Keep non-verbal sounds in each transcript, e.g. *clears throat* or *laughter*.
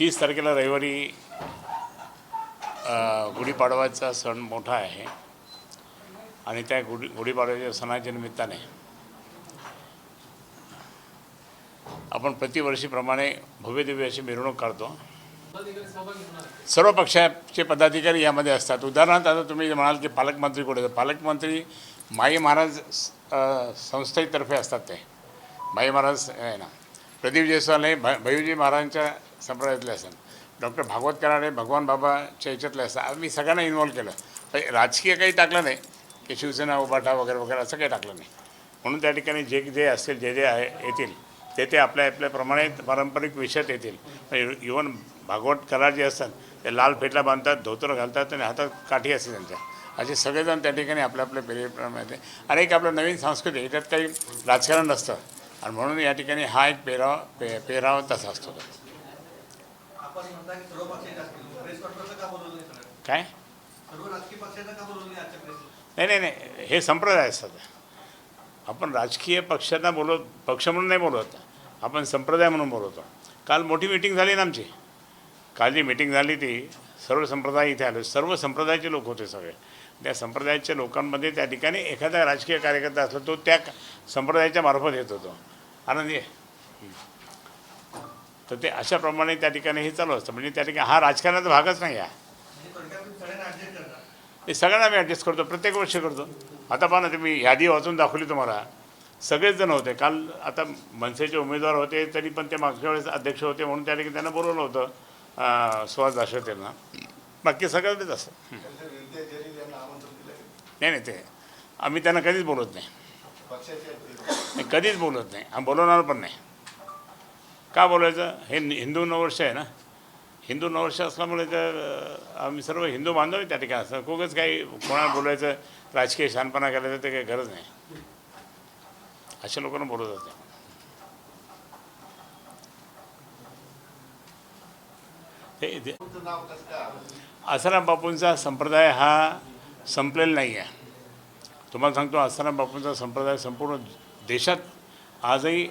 तीस तारखेला रविवारी गुढीपाडव्याचा गुढीपाडवाचा सण मोठा आहे. आणि त्या गुढी गुढीपाडव्याच्या सणाच्या निमित्ताने आपण प्रतिवर्षीप्रमाणे भव्यदिव्य अशी मिरवणूक काढतो. सर्व पक्षाचे पदाधिकारी यामध्ये असतात. उदाहरणार्थ आता तुम्ही जे म्हणाल की पालकमंत्री कुठे पालकमंत्री माई महाराज संस्थेतर्फे असतात ते. माई महाराज आहे ना. प्रदीप जयस्वाल हे भ महाराजांच्या संप्रदायातले असेल डॉक्टर भागवत कराडे भगवान बाबाच्या याच्यातले असतात मी सगळ्यांना इन्व्हॉल्व केलं. राजकीय काही टाकलं नाही. की शिवसेना उभाटा वगैरे वगैरे असं काही टाकलं नाही. म्हणून त्या ठिकाणी जे जे असतील जे जे आहे येतील ते ते आपल्या आपल्याप्रमाणे पारंपरिक विषयात येतील. म्हणजे इवन भागवत करार जे असतात ते लाल फेटला बांधतात धोतर घालतात आणि हातात काठी असते त्यांच्या. असे सगळेजण त्या ठिकाणी आपल्या आपल्या पेरेप्रमाणे आणि एक आपलं नवीन संस्कृती आहे. याच्यात काही राजकारण नसतं. आणि म्हणून या ठिकाणी हा एक पेराव पे पेराव तसा असतो. काय? नाही नाही नाही हे संप्रदाय असतात आपण राजकीय पक्षांना बोलवत पक्ष म्हणून नाही बोलवत. आपण संप्रदाय म्हणून बोलवतो. काल मोठी मिटिंग झाली ना आमची. काल जी मिटिंग झाली ती सर्व संप्रदाय इथे आले. सर्व संप्रदायाचे लोक होते सगळे. त्या संप्रदायाच्या लोकांमध्ये त्या ठिकाणी एखादा राजकीय कार्यकर्ता असला तो त्या संप्रदायाच्या मार्फत येत होतो. आनंदी. तर ते अशाप्रमाणे त्या ठिकाणी हे चालू असतं. म्हणजे त्या ठिकाणी हा राजकारणाचा भागच नाही आहे. तुम्ही सगळ्यांना आम्ही ॲडजस्ट करतो प्रत्येक वर्षी करतो. आता पहा ना तुम्ही यादी वाचून दाखवली तुम्हाला. सगळेच जण होते. काल आता मनसेचे उमेदवार होते तरी पण ते मागच्या वेळेस अध्यक्ष होते म्हणून त्या ठिकाणी त्यांना बोलवलं होतं सुहास दाशरथेंना बाकी सगळ्यांनीच असं. नाही नाही ते आम्ही त्यांना कधीच बोलत नाही. नाही, कधीच बोलत नाही. आम्ही बोलवणार पण नाही. का बोलायचं? हे हिंदू नववर्ष आहे ना? हिंदू नववर्ष असल्यामुळे तर आम्ही सर्व हिंदू बांधव आहे त्या ठिकाणी. असं खूपच काही कोणाला बोलायचं राजकीय शानपणा करायचं ते काही गरज नाही. अशा लोकांना बोलत होते ते- आसाराम बापूंचा संप्रदाय हा संपलेला नाही आहे. तुम्हाला सांगतो आसाराम बापूंचा संप्रदाय संपूर्ण देशात आजही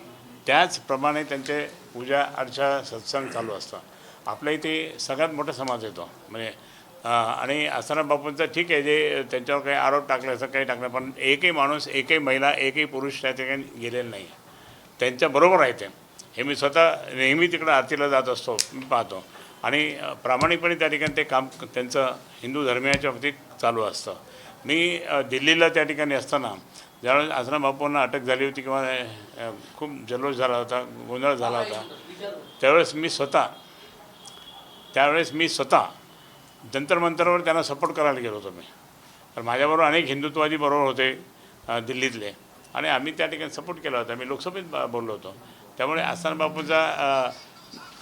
त्याचप्रमाणे त्यांचे पूजा अर्चा सत्संग चालू असतं आपल्या इथे सगळ्यात मोठा समाज येतो. म्हणजे आणि आसाराम बापूंचं ठीक आहे जे त्यांच्यावर काही आरोप टाकले असं काही टाकलं पण एकही माणूस एकही महिला एकही पुरुष त्या ठिकाणी गेलेला नाही. त्यांच्याबरोबर आहे ते. हे मी स्वतः नेहमी तिकडं आरतीला जात असतो मी पाहतो. आणि प्रामाणिकपणे त्या ठिकाणी ते काम त्यांचं हिंदू धर्मियाच्या बाबतीत चालू असतं. मी दिल्लीला त्या ठिकाणी असताना ज्यावेळेस आश्रम बापूंना अटक झाली होती किंवा खूप जल्लोष झाला होता गोंधळ झाला होता त्यावेळेस मी स्वतः त्यावेळेस मी स्वतः जंतर मंतरवर त्यांना सपोर्ट करायला गेलो होतो मी. तर माझ्याबरोबर अनेक हिंदुत्ववादी बरोबर होते दिल्लीतले. आणि आम्ही त्या ठिकाणी सपोर्ट केला होता. मी लोकसभेत बोललो होतो. त्यामुळे आसाराम बापूंचा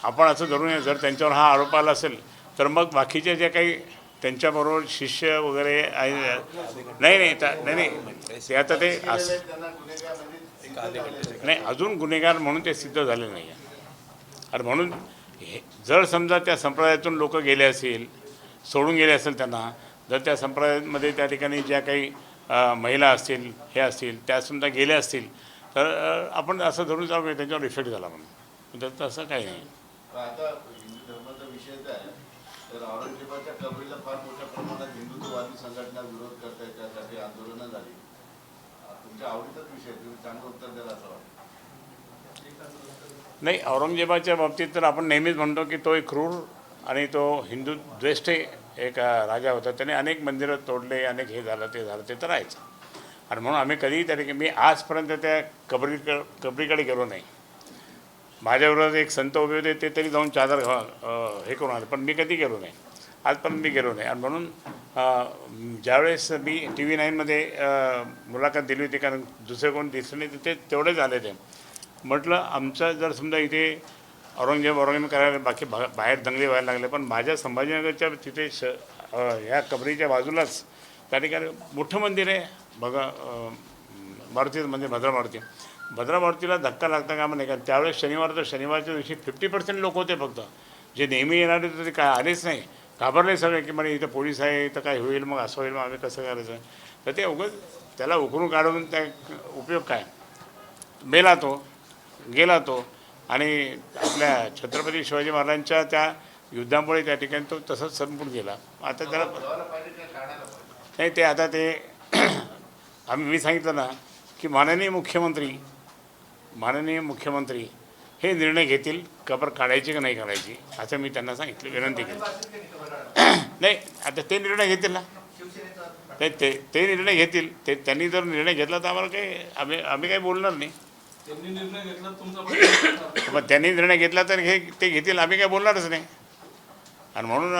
आपण असं धरून जर त्यांच्यावर हा आरोप आला असेल तर मग बाकीचे जे काही त्यांच्याबरोबर शिष्य वगैरे आहे. नाही नाही नाही नाही. ते आता ते अस नाही अजून गुन्हेगार म्हणून ते सिद्ध झाले नाही आहे. आणि म्हणून हे जर समजा त्या संप्रदायातून लोक गेले असतील सोडून गेले असेल त्यांना जर त्या संप्रदायामध्ये त्या ठिकाणी ज्या काही महिला असतील हे असतील त्या समजा गेल्या असतील तर आपण असं धरून जाऊ की त्यांच्यावर इफेक्ट झाला म्हणून. तर तसं काही नाही पण आता हिंदू धर्माचा विषयच आहे तर औरंगजेबाच्या कबरीला फार मोठ्या प्रमाणात हिंदुत्ववादी संघटना विरोध करत आहेत त्यासाठी आंदोलनं झाली. तुमच्या आवडीचाच विषय तुम्ही चांगलं उत्तर द्याल असं वाटतं. नाही औरंगजेबाच्या बाबतीत तर आपण नेहमीच म्हणतो की तो एक क्रूर आणि तो हिंदू द्वेष्ट एक राजा होता. त्याने अनेक मंदिरं तोडले अनेक हे झालं ते झालं ते तर आहेच. आणि म्हणून आम्ही कधीही त्याने मी आजपर्यंत त्या कबरीकडे कबरीकडे गेलो नाही. माझ्याबरोबर एक संत उभे होते ते तरी जाऊन चादर घा हे करून आले. पण मी कधी गेलो नाही. आजपर्यंत मी गेलो नाही. आणि म्हणून ज्यावेळेस मी टी व्ही नाईनमध्ये मुलाखत दिली होती कारण दुसरे कोण दिसले नाही ते तेवढेच आले ते. म्हटलं आमचं जर समजा इथे औरंगजेब औरंगजेब करायला बाकी भा बाहेर दंगली व्हायला लागले पण माझ्या संभाजीनगरच्या तिथे श ह्या कबरीच्या बाजूलाच त्या ठिकाणी मोठं मंदिर आहे. बघा मारुतीचं मंदिर भद्रा मारुती. भद्रा मारुतीला धक्का लागता का नाही कारण त्यावेळेस शनिवार तर शनिवारच्या दिवशी फिफ्टी पर्सेंट लोक होते फक्त. जे नेहमी येणारे होते ते काय आलेच नाही. घाबरले सगळे की म्हणे इथं पोलीस आहे इथं काय होईल मग असं होईल मग आम्ही कसं करायचं? तर ते उगाच त्याला उकरून काढून त्या उपयोग काय? मेला तो गेला तो आणि आपल्या छत्रपती शिवाजी महाराजांच्या त्या युद्धामुळे त्या ठिकाणी तो तसंच संपून गेला. आता त्याला नाही ते आता ते *clears throat* आम्ही मी सांगितलं ना की माननीय मुख्यमंत्री माननीय मुख्यमंत्री हे निर्णय घेतील कबर काढायची का नाही काढायची असं मी त्यांना सांगितलं विनंती केली. नाही *clears throat* नाही आता ते निर्णय घेतील ना. शिवसेनेचा ते ते निर्णय घेतील. ते त्यांनी जर निर्णय घेतला तर आम्हाला काही आम्ही आम्ही काही बोलणार नाही. पण त्यांनी निर्णय घेतला तर हे ते घेतील आम्ही काही बोलणारच नाही. आणि म्हणून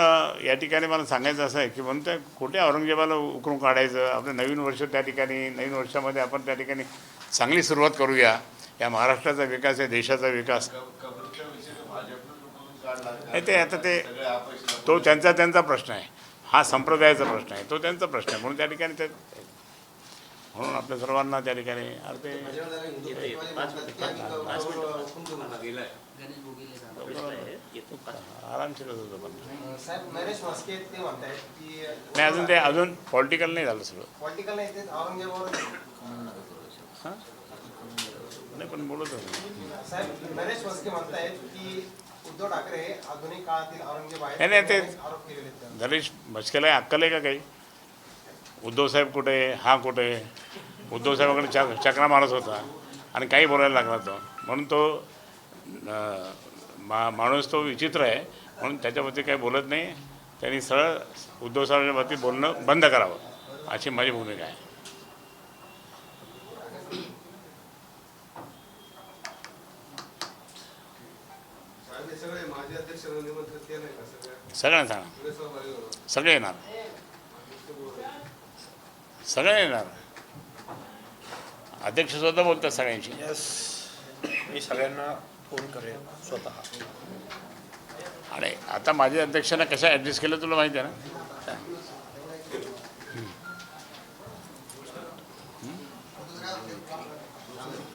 या ठिकाणी मला सांगायचं असं आहे की म्हणून त्या कुठे औरंगजेबाला उकरून काढायचं? आपलं नवीन वर्ष त्या ठिकाणी नवीन वर्षामध्ये आपण त्या ठिकाणी चांगली सुरुवात करूया. या महाराष्ट्राचा विकास आहे देशाचा विकास. नाही ते आता ते तो त्यांचा त्यांचा प्रश्न आहे. हा संप्रदायाचा प्रश्न आहे. तो त्यांचा प्रश्न आहे. म्हणून त्या ठिकाणी ते म्हणून आपल्या सर्वांना त्या ठिकाणी आरामशीर नाही अजून ते अजून पॉलिटिकल नाही झालं सगळं. हां? नाही पण बोलत साहेब नरेश म्हस्के म्हणतायत की उद्धव ठाकरे हे आधुनिक काळातील औरंगजेब नाही, नाही, ते- आरोप केलेले आहेत. त्यांनी. नरेश म्हस्केला अक्कल आहे का काही? उद्धवसाहेब कुठे आहे? हा कुठे आहे? उद्धवसाहेबाकडे चक चकरा मारत होता आणि काही बोलायला लागला तो. म्हणून तो अं, मा माणूस तो विचित्र आहे. म्हणून त्याच्याबद्दल काही बोलत नाही. त्यांनी सरळ उद्धवसाहेबांच्या बाबतीत बोलणं बंद करावं. अशी माझी भूमिका आहे साहेब हे सगळे माजी अध्यक्ष निमंत्रित केलंय का सगळ्या सगळ्यांना सांगा. सगळे येणार. सगळे येणार. अध्यक्ष स्वतः बोलतात सगळ्यांशी. यस मी सगळ्यांना फोन करेन स्वतः. आणि आता माझ्या अध्यक्षांना कशा ॲडजस्ट केलं तुला माहिती आहे ना?